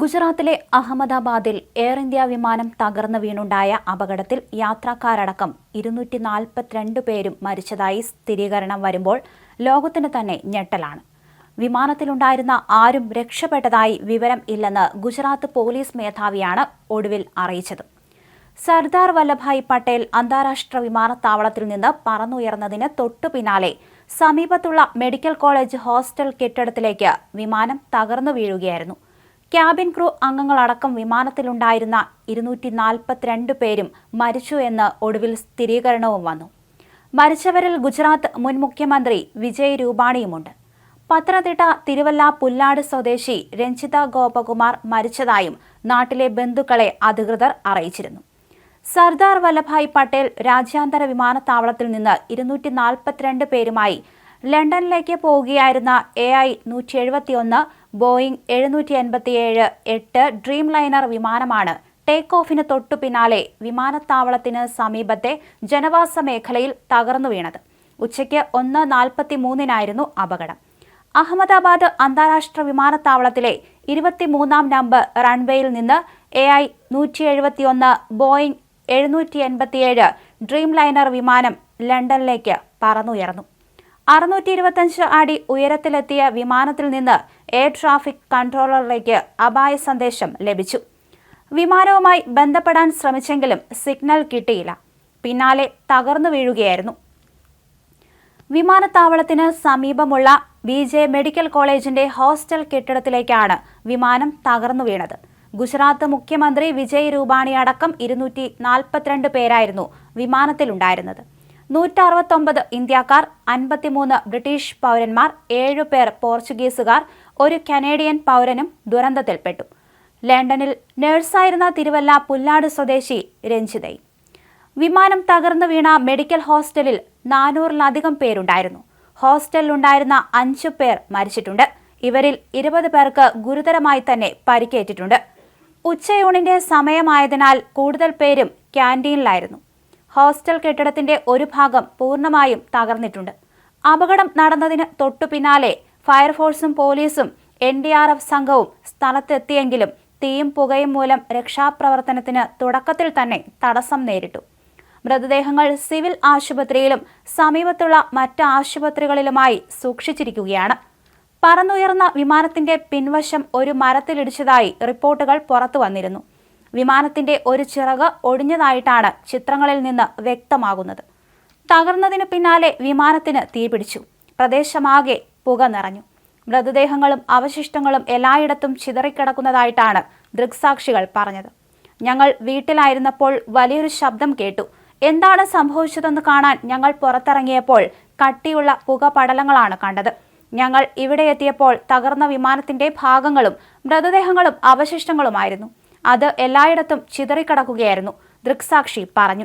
ഗുജറാത്തിലെ അഹമ്മദാബാദിൽ air India വിമാനം തകർന്നു വീണുണ്ടായ അപകടത്തിൽ യാത്രക്കാരടക്കം ഇരുന്നൂറ്റി നാൽപ്പത്തിരണ്ട് പേരും മരിച്ചതായി സ്ഥിരീകരണം വരുമ്പോൾ ലോകത്തിന് തന്നെ ഞെട്ടലാണ്. വിമാനത്തിലുണ്ടായിരുന്ന ആരും രക്ഷപ്പെട്ടതായി വിവരം ഇല്ലെന്ന് ഗുജറാത്ത് പോലീസ് മേധാവിയാണ് ഒടുവിൽ അറിയിച്ചത്. സർദാർ വല്ലഭായ് പട്ടേൽ അന്താരാഷ്ട്ര വിമാനത്താവളത്തിൽ നിന്ന് പറന്നുയർന്നതിന് തൊട്ടു പിന്നാലെ സമീപത്തുള്ള മെഡിക്കൽ കോളേജ് ഹോസ്റ്റൽ കെട്ടിടത്തിലേക്ക് വിമാനം തകർന്നു വീഴുകയായിരുന്നു. ക്യാബിൻ ക്രൂ അംഗങ്ങളടക്കം വിമാനത്തിലുണ്ടായിരുന്ന ഇരുന്നൂറ്റി നാൽപ്പത്തിരണ്ട് പേരും മരിച്ചു എന്ന് ഒടുവിൽ സ്ഥിരീകരണവും വന്നു. മരിച്ചവരിൽ ഗുജറാത്ത് മുൻ മുഖ്യമന്ത്രി വിജയ് രൂപാണിയുമുണ്ട്. പത്തനംതിട്ട തിരുവല്ല പുല്ലാട് സ്വദേശി രഞ്ജിത ഗോപകുമാർ മരിച്ചതായും നാട്ടിലെ ബന്ധുക്കളെ അധികൃതർ അറിയിച്ചിരുന്നു. സർദാർ വല്ലഭായ് പട്ടേൽ രാജ്യാന്തര വിമാനത്താവളത്തിൽ നിന്ന് ഇരുന്നൂറ്റി നാൽപ്പത്തിരണ്ട് പേരുമായി ലണ്ടനിലേക്ക് പോവുകയായിരുന്ന എ ഐ നൂറ്റി എഴുപത്തിയൊന്ന് ബോയിംഗ് എഴുന്നൂറ്റി എൺപത്തിയേഴ് എട്ട് ഡ്രീം ലൈനർ വിമാനമാണ് ടേക്ക് ഓഫിന് തൊട്ടു പിന്നാലെ വിമാനത്താവളത്തിന് സമീപത്തെ ജനവാസ മേഖലയിൽ തകർന്നു വീണത്. ഉച്ചയ്ക്ക് ഒന്ന് നാൽപ്പത്തി മൂന്നിനായിരുന്നു അപകടം. അഹമ്മദാബാദ് അന്താരാഷ്ട്ര വിമാനത്താവളത്തിലെ ഇരുപത്തിമൂന്നാം നമ്പർ റൺവേയിൽ നിന്ന് എ ഐ നൂറ്റി എഴുപത്തിയൊന്ന് ബോയിംഗ് എഴുന്നൂറ്റി എൺപത്തിയേഴ് ഡ്രീം ലൈനർ വിമാനം ലണ്ടനിലേക്ക് പറന്നുയർന്നു. അറുന്നൂറ്റി ഇരുപത്തഞ്ച് അടി ഉയരത്തിലെത്തിയ വിമാനത്തിൽ നിന്ന് എയർ ട്രാഫിക് കൺട്രോളറിലേക്ക് അപായ സന്ദേശം ലഭിച്ചു. വിമാനവുമായി ബന്ധപ്പെടാൻ ശ്രമിച്ചെങ്കിലും സിഗ്നൽ കിട്ടിയില്ല. പിന്നാലെ തകർന്നു വീഴുകയായിരുന്നു. വിമാനത്താവളത്തിന് സമീപമുള്ള ബി ജെ മെഡിക്കൽ കോളേജിന്റെ ഹോസ്റ്റൽ കെട്ടിടത്തിലേക്കാണ് വിമാനം തകർന്നു വീണത്. ഗുജറാത്ത് മുഖ്യമന്ത്രി വിജയ് രൂപാണി അടക്കം ഇരുന്നൂറ്റി നാൽപ്പത്തിരണ്ട് പേരായിരുന്നു വിമാനത്തിലുണ്ടായിരുന്നത്. നൂറ്റി അറുപത്തൊമ്പത് ഇന്ത്യക്കാർ അൻപത്തിമൂന്ന് ബ്രിട്ടീഷ് പൗരന്മാർ ഏഴു പേർ പോർച്ചുഗീസുകാർ ഒരു കനേഡിയൻ പൗരനും ദുരന്തത്തിൽപ്പെട്ടു. ലണ്ടനിൽ നഴ്സായിരുന്ന തിരുവല്ല പുല്ലാട് സ്വദേശി രഞ്ജിതൈ. വിമാനം തകർന്നു വീണ മെഡിക്കൽ ഹോസ്റ്റലിൽ നാനൂറിലധികം പേരുണ്ടായിരുന്നു. ഹോസ്റ്റലിലുണ്ടായിരുന്ന അഞ്ചു പേർ മരിച്ചിട്ടുണ്ട്. ഇവരിൽ ഇരുപത് പേർക്ക് ഗുരുതരമായി തന്നെ പരിക്കേറ്റിട്ടുണ്ട്. ഉച്ചയൂണിന്റെ സമയമായതിനാൽ കൂടുതൽ പേരും ക്യാന്റീനിലായിരുന്നു ഹോസ്റ്റൽ കെട്ടിടത്തിന്റെ ഒരു ഭാഗം പൂർണമായും തകർന്നിട്ടുണ്ട്. അപകടം നടന്നതിന് തൊട്ടു പിന്നാലെ ഫയർഫോഴ്സും പോലീസും എൻ ഡി ആർ എഫ് സംഘവും സ്ഥലത്തെത്തിയെങ്കിലും തീയും പുകയും മൂലം രക്ഷാപ്രവർത്തനത്തിന് തുടക്കത്തിൽ തന്നെ തടസ്സം നേരിട്ടു. മൃതദേഹങ്ങൾ സിവിൽ ആശുപത്രിയിലും സമീപത്തുള്ള മറ്റ് ആശുപത്രികളിലുമായി സൂക്ഷിച്ചിരിക്കുകയാണ്. പറന്നുയർന്ന വിമാനത്തിന്റെ പിൻവശം ഒരു മരത്തിലിടിച്ചതായി റിപ്പോർട്ടുകൾ പുറത്തു വന്നിരുന്നു. വിമാനത്തിന്റെ ഒരു ചിറക് ഒടിഞ്ഞതായിട്ടാണ് ചിത്രങ്ങളിൽ നിന്ന് വ്യക്തമാകുന്നത്. തകർന്നതിന് പിന്നാലെ വിമാനത്തിന് തീപിടിച്ചു. പ്രദേശമാകെ പുക നിറഞ്ഞു. മൃതദേഹങ്ങളും അവശിഷ്ടങ്ങളും എല്ലായിടത്തും ചിതറിക്കിടക്കുന്നതായിട്ടാണ് ദൃക്സാക്ഷികൾ പറഞ്ഞത്. ഞങ്ങൾ വീട്ടിലായിരുന്നപ്പോൾ വലിയൊരു ശബ്ദം കേട്ടു. എന്താണ് സംഭവിച്ചതെന്ന് കാണാൻ ഞങ്ങൾ പുറത്തിറങ്ങിയപ്പോൾ കട്ടിയുള്ള പുക പടലങ്ങളാണ് കണ്ടത്. ഞങ്ങൾ ഇവിടെ എത്തിയപ്പോൾ തകർന്ന വിമാനത്തിന്റെ ഭാഗങ്ങളും മൃതദേഹങ്ങളും അവശിഷ്ടങ്ങളുമായിരുന്നു. അത് എല്ലായിടത്തും ചിതറിക്കിടക്കുകയായിരുന്നു. ദൃക്സാക്ഷി പറഞ്ഞു.